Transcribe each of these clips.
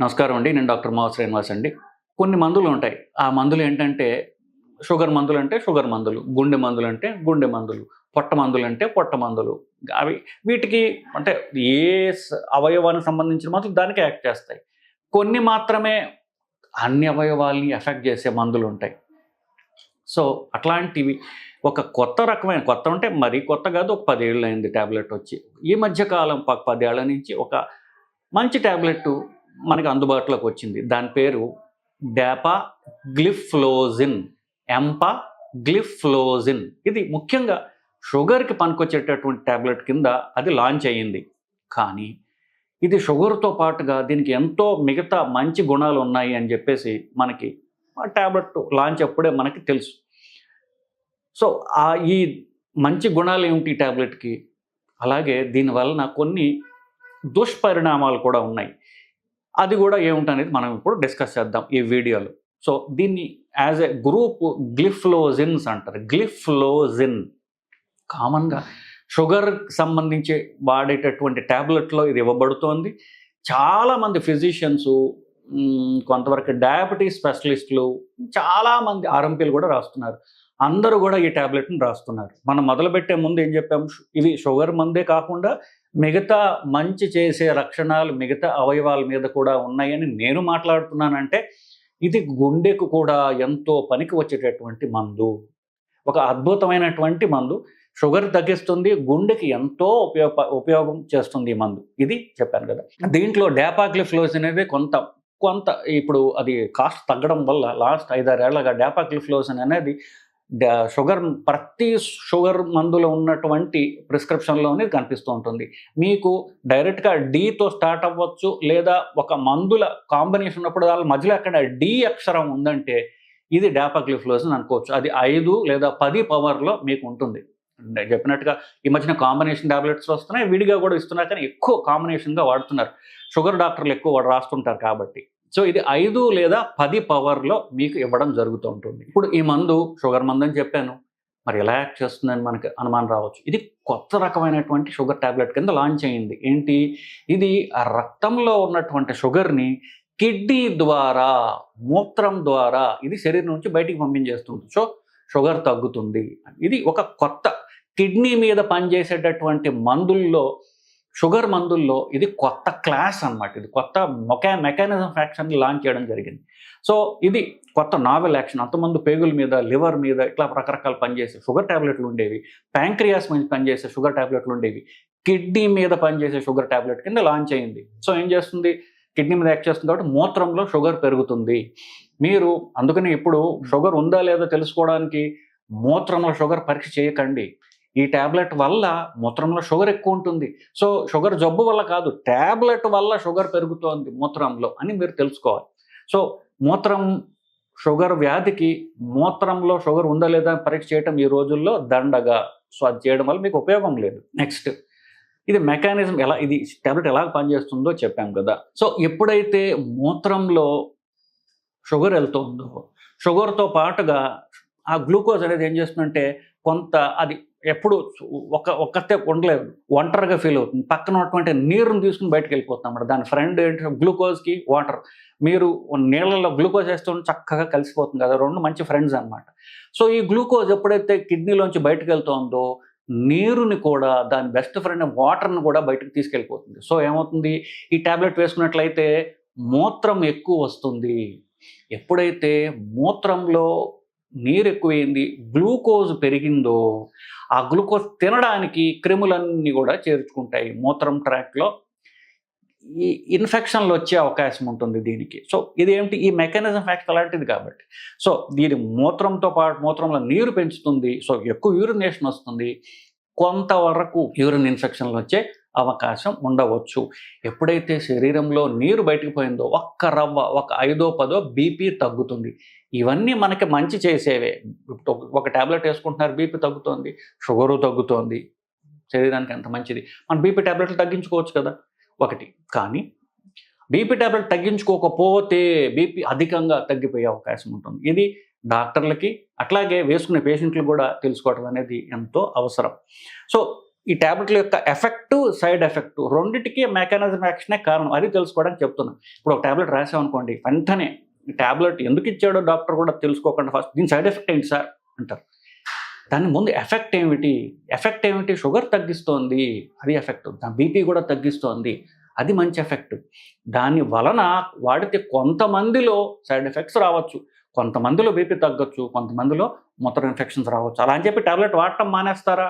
నమస్కారం అండి. నేను డాక్టర్ మావ శ్రీనివాస్ అండి. కొన్ని మందులు ఉంటాయి. ఆ మందులు ఏంటంటే షుగర్ మందులు అంటే షుగర్ మందులు గుండె మందులు అంటే గుండె మందులు పొట్ట మందులు అంటే పొట్ట మందులు. అవి వీటికి అంటే ఏ స- అవయవానికి సంబంధించిన మందులు దానికి యాక్ట్ చేస్తాయి. కొన్ని మాత్రమే అన్ని అవయవాల్ని ఎఫెక్ట్ చేసే మందులు ఉంటాయి. సో అట్లాంటివి ఒక కొత్త రకమైన కొత్త అంటే మరీ కొత్త కాదు ఒక పదేళ్ళు అయింది ట్యాబ్లెట్ వచ్చి. ఈ మధ్యకాలం పదేళ్ళ నుంచి ఒక మంచి ట్యాబ్లెట్ మనకి అందుబాటులోకి వచ్చింది. దాని పేరు డాపా గ్లిఫ్లోజిన్ ఎంపా గ్లిఫ్లోజిన్. ఇది ముఖ్యంగా షుగర్కి పనికొచ్చేటటువంటి ట్యాబ్లెట్ కింద అది లాంచ్ అయ్యింది. కానీ ఇది షుగర్తో పాటుగా దీనికి ఎంతో మిగతా మంచి గుణాలు ఉన్నాయి అని చెప్పేసి మనకి ఆ ట్యాబ్లెట్ లాంచ్ అప్పుడే మనకి తెలుసు. సో ఆ ఈ మంచి గుణాలు ఏమిటి ట్యాబ్లెట్కి అలాగే దీనివలన కొన్ని దుష్పరిణామాలు కూడా ఉన్నాయి. అది కూడా ఏముంటనేది మనం ఇప్పుడు డిస్కస్ చేద్దాం ఈ వీడియోలో. సో దీన్ని యాజ్ ఎ గ్రూప్ గ్లిఫ్లోజిన్స్ అంటారు. గ్లిఫ్లోజిన్ కామన్గా షుగర్ సంబంధించి వాడేటటువంటి ట్యాబ్లెట్లో ఇది ఇవ్వబడుతోంది. చాలామంది ఫిజిషియన్స్ కొంతవరకు డయాబెటీస్ స్పెషలిస్టులు చాలామంది ఆర్ఎంపీలు కూడా రాస్తున్నారు. అందరూ కూడా ఈ ట్యాబ్లెట్ని రాస్తున్నారు. మనం మొదలుపెట్టే ముందు ఏం చెప్పాము? ఇవి షుగర్ మందే కాకుండా మిగతా మంచి చేసే లక్షణాలు మిగతా అవయవాల మీద కూడా ఉన్నాయని నేను మాట్లాడుతున్నానంటే ఇది గుండెకు కూడా ఎంతో పనికి వచ్చేటటువంటి మందు. ఒక అద్భుతమైనటువంటి మందు. షుగర్ తగ్గిస్తుంది గుండెకి ఎంతో ఉపయోగ ఉపయోగం చేస్తుంది ఈ మందు. ఇది చెప్పాను కదా. దీంట్లో డాపాగ్లిఫ్లోజ్ అనేది కొంత కొంత ఇప్పుడు అది కాస్ట్ తగ్గడం వల్ల లాస్ట్ ఐదారేళ్ళగా డాపాగ్లిఫ్లోజన్ అనేది షుగర్ ప్రతి షుగర్ మందులో ఉన్నటువంటి ప్రిస్క్రిప్షన్లోనే కనిపిస్తూ ఉంటుంది. మీకు డైరెక్ట్గా డీతో స్టార్ట్ అవ్వచ్చు లేదా ఒక మందుల కాంబినేషన్ ఉన్నప్పుడు దాని మధ్యలో అక్కడ డి అక్షరం ఉందంటే ఇది డాపాగ్లిఫ్లోజన్ అనుకోవచ్చు. అది ఐదు లేదా పది పవర్లో మీకు ఉంటుంది. చెప్పినట్టుగా ఈ మధ్యన కాంబినేషన్ టాబ్లెట్స్ వస్తున్నాయి విడిగా కూడా ఇస్తున్నారు కానీ ఎక్కువ కాంబినేషన్గా వాడుతున్నారు. షుగర్ డాక్టర్లు ఎక్కువ వాడు రాస్తుంటారు కాబట్టి. సో ఇది ఐదు లేదా పది పవర్లో మీకు ఇవ్వడం జరుగుతూ ఉంటుంది. ఇప్పుడు ఈ మందు షుగర్ మందు అని చెప్పాను. మరి ఎలా యాక్ట్ చేస్తుందని మనకి అనుమానం రావచ్చు. ఇది కొత్త రకమైనటువంటి షుగర్ టాబ్లెట్ కింద లాంచ్ అయింది. ఏంటి? ఇది ఆ రక్తంలో ఉన్నటువంటి షుగర్ని కిడ్నీ ద్వారా మూత్రం ద్వారా ఇది శరీరం నుంచి బయటికి పంపించేస్తుంది సో షుగర్ తగ్గుతుంది. ఇది ఒక కొత్త కిడ్నీ మీద పనిచేసేటటువంటి మందుల్లో షుగర్ మందుల్లో ఇది కొత్త క్లాస్ అన్నమాట. ఇది కొత్త మొకా మెకానిజం ఫ్యాక్షన్ లాంచ్ చేయడం జరిగింది. సో ఇది కొత్త నావెల్ యాక్షన్. అంతమంది పేగుల మీద లివర్ మీద ఇట్లా రకరకాల పనిచేసే షుగర్ ట్యాబ్లెట్లు ఉండేవి. ప్యాంక్రియాస్ మీద పనిచేసే షుగర్ టాబ్లెట్లు ఉండేవి. కిడ్నీ మీద పనిచేసే షుగర్ టాబ్లెట్ కింద లాంచ్ అయింది. సో ఏం చేస్తుంది? కిడ్నీ మీద యాక్ట్ చేస్తుంది కాబట్టి మూత్రంలో షుగర్ పెరుగుతుంది. మీరు అందుకని ఇప్పుడు షుగర్ ఉందా లేదా తెలుసుకోవడానికి మూత్రంలో షుగర్ పరీక్ష చేయకండి. ఈ ట్యాబ్లెట్ వల్ల మూత్రంలో షుగర్ ఎక్కువ ఉంటుంది. సో షుగర్ జబ్బు వల్ల కాదు ట్యాబ్లెట్ వల్ల షుగర్ పెరుగుతోంది మూత్రంలో అని మీరు తెలుసుకోవాలి. సో మూత్రం షుగర్ వ్యాధికి మూత్రంలో షుగర్ ఉందా లేదా అని పరీక్ష చేయటం ఈ రోజుల్లో దండగా. సో అది చేయడం వల్ల మీకు ఉపయోగం లేదు. నెక్స్ట్ ఇది మెకానిజం ఎలా ఇది ట్యాబ్లెట్ ఎలా పనిచేస్తుందో చెప్పాం కదా. సో ఎప్పుడైతే మూత్రంలో షుగర్ వెళ్తుందో షుగర్తో పాటుగా ఆ గ్లూకోజ్ అనేది ఏం చేస్తుందంటే కొంత అది ఎప్పుడు ఒక ఒక్కతే ఉండలేదు ఒంటరిగా ఫీల్ అవుతుంది. పక్కన ఉన్నటువంటి నీరుని తీసుకుని బయటకు వెళ్ళిపోతాం అన్నమాట. దాని ఫ్రెండ్ ఏంటి? గ్లూకోజ్కి వాటర్. మీరు నీళ్ళలో గ్లూకోజ్ వేస్తుంటే చక్కగా కలిసిపోతుంది కదా. రెండు మంచి ఫ్రెండ్స్ అనమాట సో ఈ గ్లూకోజ్ ఎప్పుడైతే కిడ్నీలోంచి బయటకు వెళ్తుందో నీరుని కూడా దాని బెస్ట్ ఫ్రెండ్ వాటర్ని కూడా బయటకు తీసుకెళ్ళిపోతుంది. సో ఏమవుతుంది? ఈ ట్యాబ్లెట్ వేసుకున్నట్లయితే మూత్రం ఎక్కువ వస్తుంది. ఎప్పుడైతే మూత్రంలో నీరు ఎక్కువైంది గ్లూకోజ్ పెరిగిందో ఆ గ్లూకోజ్ తినడానికి క్రిములన్నీ కూడా చేర్చుకుంటాయి మూత్రం ట్రాక్లో ఈ ఇన్ఫెక్షన్లు వచ్చే అవకాశం ఉంటుంది దీనికి. సో ఇదేమిటి? ఈ మెకానిజం ఫ్యాక్ట్ అలాంటిది కాబట్టి. సో దీని మూత్రంతో పాటు మూత్రంలో నీరు పెంచుతుంది. సో ఎక్కువ యూరినేషన్ వస్తుంది. కొంతవరకు యూరిన్ ఇన్ఫెక్షన్లు వచ్చే అవకాశం ఉండవచ్చు. ఎప్పుడైతే శరీరంలో నీరు బయటకు పోయిందో ఒక్క రవ్వ ఒక ఐదో పదో బీపీ తగ్గుతుంది. ఇవన్నీ మనకి మంచి చేసేవే. ఒక టాబ్లెట్ వేసుకుంటున్నారు బీపీ తగ్గుతోంది షుగరు తగ్గుతోంది శరీరానికి ఎంత మంచిది. మనం బీపీ టాబ్లెట్లు తగ్గించుకోవచ్చు కదా? ఒకటి. కానీ బీపీ టాబ్లెట్ తగ్గించుకోకపోతే బీపీ అధికంగా తగ్గిపోయే అవకాశం ఉంటుంది. ఇది డాక్టర్లకి అట్లాగే వేసుకునే పేషెంట్లు కూడా తెలుసుకోవటం అనేది ఎంతో అవసరం. సో ఈ ట్యాబ్లెట్ల యొక్క ఎఫెక్ట్ సైడ్ ఎఫెక్ట్ రెండింటికి మెకానిజం యాక్షనే కారణం? అది తెలుసుకోవడానికి చెప్తున్నాను ఇప్పుడు ఒక ట్యాబ్లెట్ రాసామనుకోండి వెంటనే ట్యాబ్లెట్ ఎందుకు ఇచ్చాడో డాక్టర్ కూడా తెలుసుకోకుండా ఫస్ట్ దీని సైడ్ ఎఫెక్ట్ ఏంటి సార్ అంటారు. దాని ముందు ఎఫెక్ట్ ఏమిటి? ఎఫెక్ట్ ఏమిటి? షుగర్ తగ్గిస్తోంది అది ఎఫెక్ట్ దాని బీపీ కూడా తగ్గిస్తోంది అది మంచి ఎఫెక్ట్ దాని వలన వాడితే కొంతమందిలో సైడ్ ఎఫెక్ట్స్ రావచ్చు. కొంతమందిలో బీపీ తగ్గొచ్చు కొంతమందిలో మొత్తం ఇన్ఫెక్షన్స్ రావచ్చు. అలా అని చెప్పి టాబ్లెట్ వాడటం మానేస్తారా?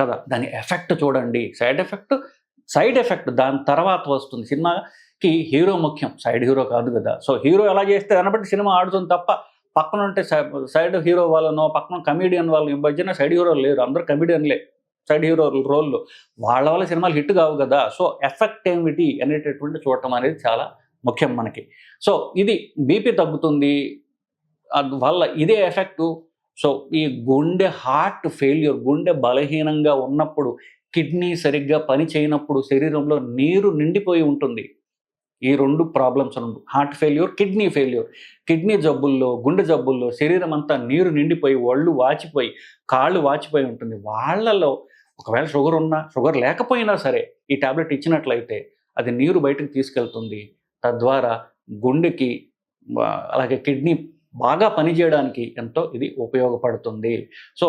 కదా? దాని ఎఫెక్ట్ చూడండి. సైడ్ ఎఫెక్ట్ సైడ్ ఎఫెక్ట్ దాని తర్వాత వస్తుంది. సినిమాకి హీరో ముఖ్యం. సైడ్ హీరో కాదు కదా. సో హీరో ఎలా చేస్తే దాన్ని బట్టి సినిమా ఆడుతుంది తప్ప పక్కన ఉంటే సైడ్ హీరో వాళ్ళనో పక్కన కమీడియన్ వాళ్ళు ఇవ్వచ్చిన సైడ్ హీరో లేరు. అందరూ కమీడియన్లే. సైడ్ హీరో రోల్లో వాళ్ళ వల్ల సినిమాలు హిట్ కావు కదా. సో ఎఫెక్ట్ ఏమిటి అనేటటువంటి చూడటం అనేది చాలా ముఖ్యం మనకి. సో ఇది బీపీ తగ్గుతుంది. వల్ల ఇదే ఎఫెక్టు సో ఈ గుండె హార్ట్ ఫెయిల్యూర్ గుండె బలహీనంగా ఉన్నప్పుడు కిడ్నీ సరిగ్గా పని చేయనప్పుడు శరీరంలో నీరు నిండిపోయి ఉంటుంది. ఈ రెండు ప్రాబ్లమ్స్ రెండు. Heart failure kidney failure. Kidney జబ్బుల్లో గుండె జబ్బుల్లో శరీరం అంతా నీరు నిండిపోయి ఒళ్ళు వాచిపోయి కాళ్ళు వాచిపోయి ఉంటుంది. వాళ్ళలో ఒకవేళ షుగర్ ఉన్నా షుగర్ లేకపోయినా సరే ఈ టాబ్లెట్ ఇచ్చినట్లయితే అది నీరు బయటకు తీసుకెళ్తుంది. తద్వారా గుండెకి అలాగే కిడ్నీ బాగా పనిచేయడానికి ఎంతో ఇది ఉపయోగపడుతుంది. సో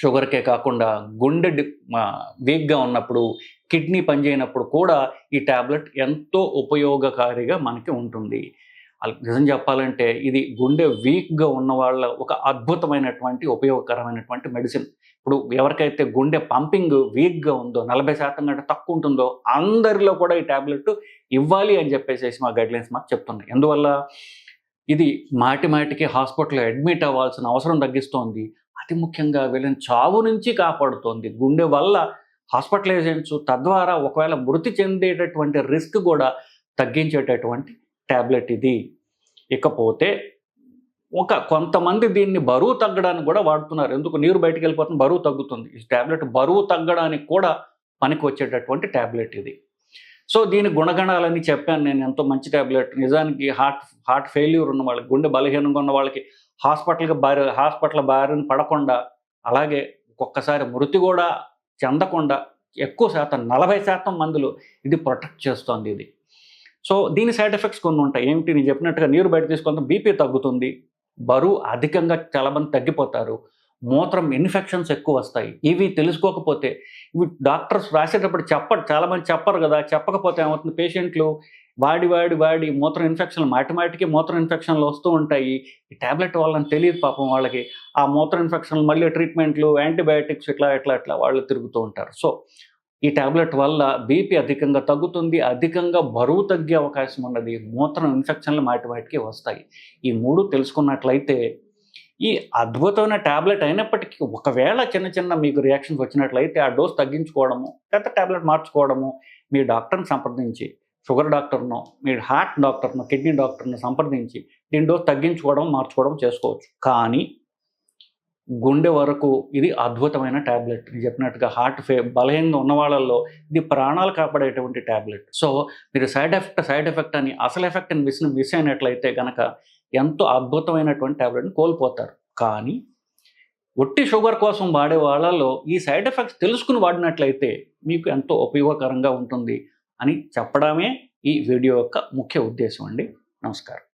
షుగర్కే కాకుండా గుండె వీక్గా ఉన్నప్పుడు కిడ్నీ పనిచేయనప్పుడు కూడా ఈ ట్యాబ్లెట్ ఎంతో ఉపయోగకారిగా మనకి ఉంటుంది. నిజం చెప్పాలంటే ఇది గుండె వీక్గా ఉన్న వాళ్ళ ఒక అద్భుతమైనటువంటి ఉపయోగకరమైనటువంటి మెడిసిన్. ఇప్పుడు ఎవరికైతే గుండె పంపింగ్ వీక్గా ఉందో నలభై శాతం కంటే తక్కువ ఉంటుందో అందరిలో కూడా ఈ ట్యాబ్లెట్ ఇవ్వాలి అని చెప్పేసి మా గైడ్లైన్స్ మాకు చెప్తున్నాయి. ఎందువల్ల? ఇది మాటి మాటికి హాస్పిటల్లో అడ్మిట్ అవ్వాల్సిన అవసరం తగ్గిస్తోంది. అతి ముఖ్యంగా వీళ్ళని చావు నుంచి కాపాడుతోంది. గుండె వల్ల హాస్పిటలైజేషన్స్ తద్వారా ఒకవేళ మృతి చెందేటటువంటి రిస్క్ కూడా తగ్గించేటటువంటి ట్యాబ్లెట్ ఇది. ఇకపోతే ఒక కొంతమంది దీన్ని బరువు తగ్గడానికి కూడా వాడుతున్నారు. ఎందుకు? నీరు బయటకు వెళ్ళిపోతుంది బరువు తగ్గుతుంది. ఈ ట్యాబ్లెట్ బరువు తగ్గడానికి కూడా పనికి వచ్చేటటువంటి ట్యాబ్లెట్ ఇది. సో దీని గుణగణాలని చెప్పాను నేను ఎంతో మంచి ట్యాబ్లెట్ నిజానికి హార్ట్ హార్ట్ ఫెయిల్యూర్ ఉన్న వాళ్ళకి గుండె బలహీనంగా ఉన్న వాళ్ళకి హాస్పిటల్కి బారి హాస్పిటల్ బారిన పడకుండా అలాగే ఒక్కొక్కసారి మృతి కూడా చెందకుండా ఎక్కువ శాతం నలభై శాతం మందులు ఇది ప్రొటెక్ట్ చేస్తుంది ఇది. సో దీని సైడ్ ఎఫెక్ట్స్ కొన్ని ఉంటాయి. ఏమిటి? నేను చెప్పినట్టుగా నీరు బయట తీసుకుంటే బీపీ తగ్గుతుంది బరువు అధికంగా చాలామంది తగ్గిపోతారు మూత్రం ఇన్ఫెక్షన్స్ ఎక్కువ వస్తాయి. ఇవి తెలుసుకోకపోతే ఇవి డాక్టర్స్ రాసేటప్పుడు చెప్పరు. చాలామంది చెప్పరు కదా చెప్పకపోతే ఏమవుతుంది? పేషెంట్లు వాడి వాడి వాడి మూత్ర ఇన్ఫెక్షన్లు మాటిమాటికి మూత్ర ఇన్ఫెక్షన్లు వస్తూ ఉంటాయి. ఈ ట్యాబ్లెట్ వాళ్ళని తెలియదు పాపం వాళ్ళకి. ఆ మూత్ర ఇన్ఫెక్షన్లు మళ్ళీ ట్రీట్మెంట్లు యాంటీబయాటిక్స్ ఇట్లా ఇట్లా ఇట్లా వాళ్ళు తిరుగుతూ ఉంటారు. సో ఈ ట్యాబ్లెట్ వల్ల బీపీ అధికంగా తగ్గుతుంది. అధికంగా బరువు తగ్గే అవకాశం ఉన్నది. మూత్రం ఇన్ఫెక్షన్లు మాటిమాటికి వస్తాయి. ఈ మూడు తెలుసుకున్నట్లయితే ఈ అద్భుతమైన ట్యాబ్లెట్ అయినప్పటికీ ఒకవేళ చిన్న చిన్న మీకు రియాక్షన్స్ వచ్చినట్లయితే ఆ డోస్ తగ్గించుకోవడము లేకపోతే ట్యాబ్లెట్ మార్చుకోవడము మీ డాక్టర్ని సంప్రదించి షుగర్ డాక్టర్ను మీ హార్ట్ డాక్టర్ను కిడ్నీ డాక్టర్ను సంప్రదించి దీని డోస్ తగ్గించుకోవడం మార్చుకోవడం చేసుకోవచ్చు. కానీ గుండె వరకు ఇది అద్భుతమైన ట్యాబ్లెట్ నేను చెప్పినట్టుగా హార్ట్ ఫే బలహీనంగా ఉన్న వాళ్ళల్లో ఇది ప్రాణాలు కాపాడేటువంటి ట్యాబ్లెట్ సో మీరు సైడ్ ఎఫెక్ట్ సైడ్ ఎఫెక్ట్ అని అసలు ఎఫెక్ట్ అని మిస్ మిస్ అయినట్లయితే కనుక ఎంతో అద్భుతమైనటువంటి ట్యాబ్లెట్ని కోల్పోతారు. కానీ ఒట్టి షుగర్ కోసం వాడే వాళ్ళలో ఈ సైడ్ ఎఫెక్ట్స్ తెలుసుకుని వాడినట్లయితే మీకు ఎంతో ఉపయోగకరంగా ఉంటుంది అని చెప్పడమే ఈ వీడియో యొక్క ముఖ్య ఉద్దేశం అండి. నమస్కారం.